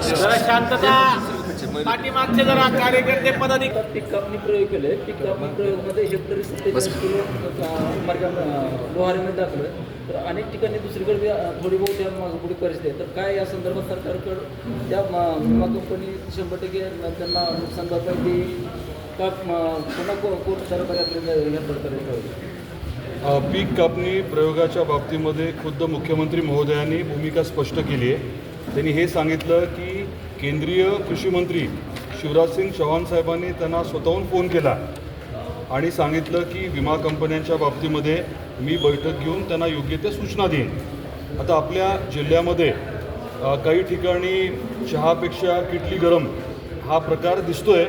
जरा शांतता. पाठीमागचे जरा कार्यकर्ते पदाधिकारी आता पीक कापणी प्रयोग केले. पीक कापणी प्रयोगमध्ये हेक्टरी सत्तेचाळीस किलो मार्गा लोहारीमध्ये टाकलं. तर अनेक ठिकाणी दुसरीकडे थोडी बहुत या मागं पुढे परिस्थिती आहे. तर काय या संदर्भात सरकारकडं त्या विमा कंपनी शंभर टक्के त्यांना नुकसान भरपाई देईल का म- पुन्हा को कोण सरकार आपल्याला अ, पीक कापणी प्रयोगाच्या बाबतीमध्ये खुद्द मुख्यमंत्री महोदयांनी भूमिका स्पष्ट केली आहे. त्यांनी हे सांगितलं की केंद्रीय कृषी मंत्री शिवराज सिंग चौहान साहेबांनी त्यांना स्वतःहून फोन केला आणि सांगितलं की विमा कंपन्यांच्या बाबतीमध्ये मी बैठक घेऊन त्यांना योग्य त्या सूचना देईन. आता आपल्या जिल्ह्यामध्ये काही ठिकाणी चहापेक्षा किटली गरम हा प्रकार दिसतो आहे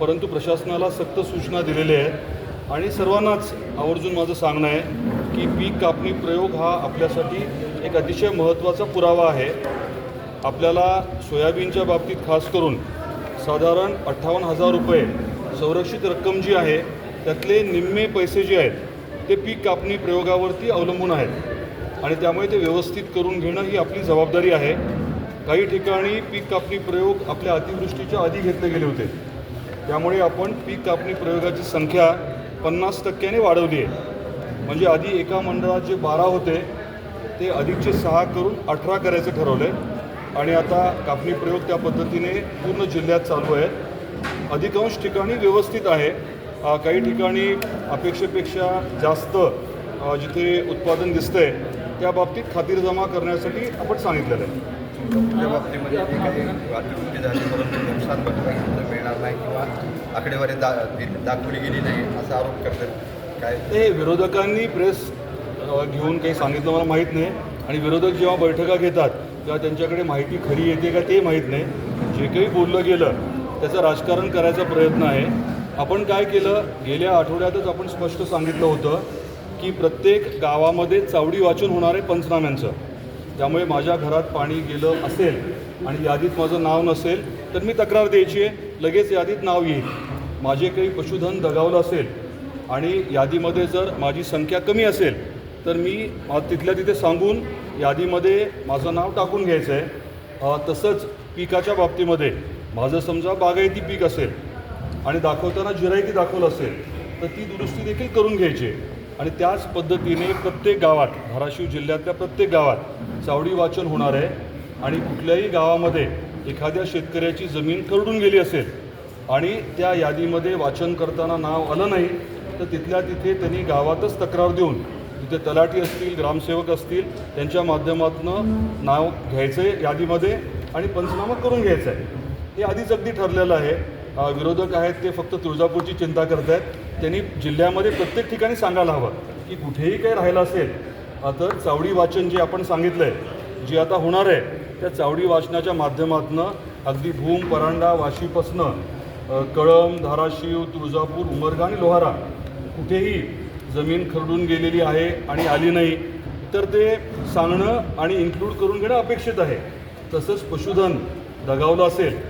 परंतु प्रशासनाला सक्त सूचना दिलेल्या आहेत. आणि सर्वांनाच आवर्जून माझं सांगणं आहे की पीक कापणी प्रयोग हा आपल्यासाठी एक अतिशय महत्त्वाचा पुरावा आहे. आपल्याला सोयाबीनच्या बाबतीत खास करून साधारण अठ्ठावन्न हजार रुपये संरक्षित रक्कम जी आहे त्यातले निम्मे पैसे जे आहेत ते पीक कापणी प्रयोगावरती अवलंबून आहेत. आणि त्यामुळे ते व्यवस्थित करून घेणं ही आपली जबाबदारी आहे. काही ठिकाणी पीक कापणी प्रयोग आपल्या अतिवृष्टीच्या आधी घेतले गेले होते. त्यामुळे आपण पीक कापणी प्रयोगाची संख्या पन्नास टक्क्याने वाढवली आहे. म्हणजे आधी एका मंडळात जे बारा होते ते अधिकचे सहा करून अठरा करायचं ठरवलं आहे आणि आता कापणी प्रयोग त्या पद्धतीने पूर्ण जिल्ह्यात चालू आहे अधिकांश ठिकाणी व्यवस्थित आहे. काही ठिकाणी अपेक्षेपेक्षा जास्त जिथे उत्पादन दिसतंय त्या बाबतीत खातीरजमा करण्यासाठी आपण सांगितलेलं आहे. त्या बाबतीमध्ये जी काही अतिवृष्टी झाली परंतु नुकसान भरपाई सुद्धा मिळणार नाही किंवा आकडेवारी दा दाखवली गेली नाही असा आरोप करतात. काय? ते विरोधकांनी प्रेस घेऊन काही सांगितलं मला माहीत नाही. आणि विरोधक जेव्हा बैठका घेतात किंवा त्यांच्याकडे माहिती खरी येते का ते माहीत नाही. जे काही बोललं गेलं त्याचं राजकारण करायचा प्रयत्न आहे. आपण काय केलं गेल्या आठवड्यातच आपण स्पष्ट सांगितलं होतं की प्रत्येक गावामध्ये चावडी वाचन होणार आहे पंचनाम्यांचं. त्यामुळे माझ्या घरात पाणी गेलं असेल आणि यादीत माझं नाव नसेल तर मी तक्रार द्यायची आहे. लगेच यादीत नाव येईल. माझे काही पशुधन दगावलं असेल आणि यादीमध्ये जर माझी संख्या कमी असेल तर मी तिथल्या तिथे सांगून यादीमध्ये माझं नाव टाकून घ्यायचं आहे तसंच पिकाच्या बाबतीमध्ये माझं समजा बागायती पीक असेल आणि दाखवताना जिरायती दाखवलं असेल तर ती दुरुस्ती देखील करून घ्यायची आहे. आणि त्याच पद्धतीने प्रत्येक गावात धाराशिव जिल्ह्यातल्या प्रत्येक गावात चावडी वाचन होणार आहे आणि कुठल्याही गावामध्ये एखाद्या शेतकऱ्याची जमीन करडून गेली असेल आणि त्या यादीमध्ये वाचन करताना नाव आलं नाही तर तिथल्या तिथे त्यांनी गावातच तक्रार देऊन तिथे तलाठी असतील ग्रामसेवक असतील त्यांच्या माध्यमातून नाव घ्यायचं आहे यादीमध्ये आणि पंचनामा करून घ्यायचं आहे हे आधीच अगदी ठरलेलं आहे. विरोधक आहेत ते फक्त तुळजापूरची चिंता करत आहेत त्यांनी जिल्ह्यामध्ये प्रत्येक ठिकाणी सांगायला हवं की कुठेही काही राहिलं असेल तर चावडी वाचन जे आपण सांगितलं आहे जे आता होणार आहे त्या चावडी वाचनाच्या माध्यमातून अगदी भूम परांडा वाशीपासनं कळम धाराशिव तुळजापूर उमरगा आणि लोहारा कुठेही जमीन खरडून गेलेली आहे आणि आली नाही तर ते सांगणं आणि इन्क्लूड करून घेणं अपेक्षित आहे. तसंच पशुधन दगावलं असेल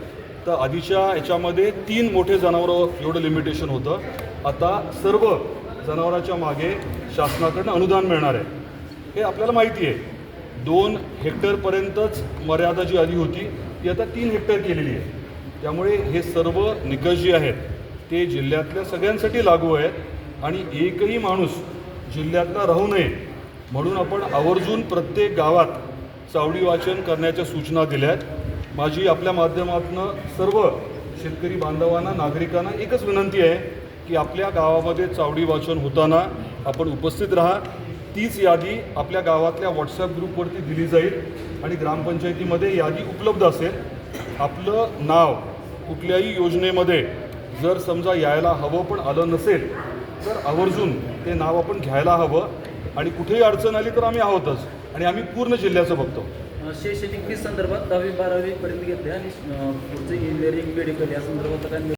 तर आधीच्या याच्यामध्ये तीन मोठे जनावरं एवढं लिमिटेशन होतं. आता सर्व जनावरांच्या मागे शासनाकडनं अनुदान मिळणार आहे. हे आपल्याला माहिती आहे. दोन हेक्टरपर्यंतच मर्यादा जी आधी होती ती आता तीन हेक्टर केलेली आहे. त्यामुळे हे सर्व निकष जे आहेत ते जिल्ह्यातल्या सगळ्यांसाठी लागू आहेत. आणि एकही माणूस जिल्ह्यातला राहू नये म्हणून आपण आवर्जून प्रत्येक गावात चावडी वाचन करण्याच्या सूचना दिल्या आहेत. माझी आपल्या माध्यमातून सर्व शेतकरी बांधवांना नागरिकांना एकच विनंती आहे की आपल्या गावामध्ये चावडी वाचन होताना आपण उपस्थित राहा. तीच यादी आपल्या गावातल्या व्हॉट्सॲप ग्रुपवरती दिली जाईल आणि ग्रामपंचायतीमध्ये यादी उपलब्ध असेल. आपलं नाव कुठल्याही योजनेमध्ये जर समजा यायला हवं पण आलं नसेल तर आवर्जून ते नाव आपण घ्यायला हवं. आणि कुठेही अडचण आली तर आम्ही आहोतच. आणि आम्ही पूर्ण जिल्ह्याचं बघतो. शैक्षणिक फीस संदर्भात दहावी बारावी पर्यंत घेतले आणि पुढचं इंजिनिअरिंग मेडिकल या संदर्भात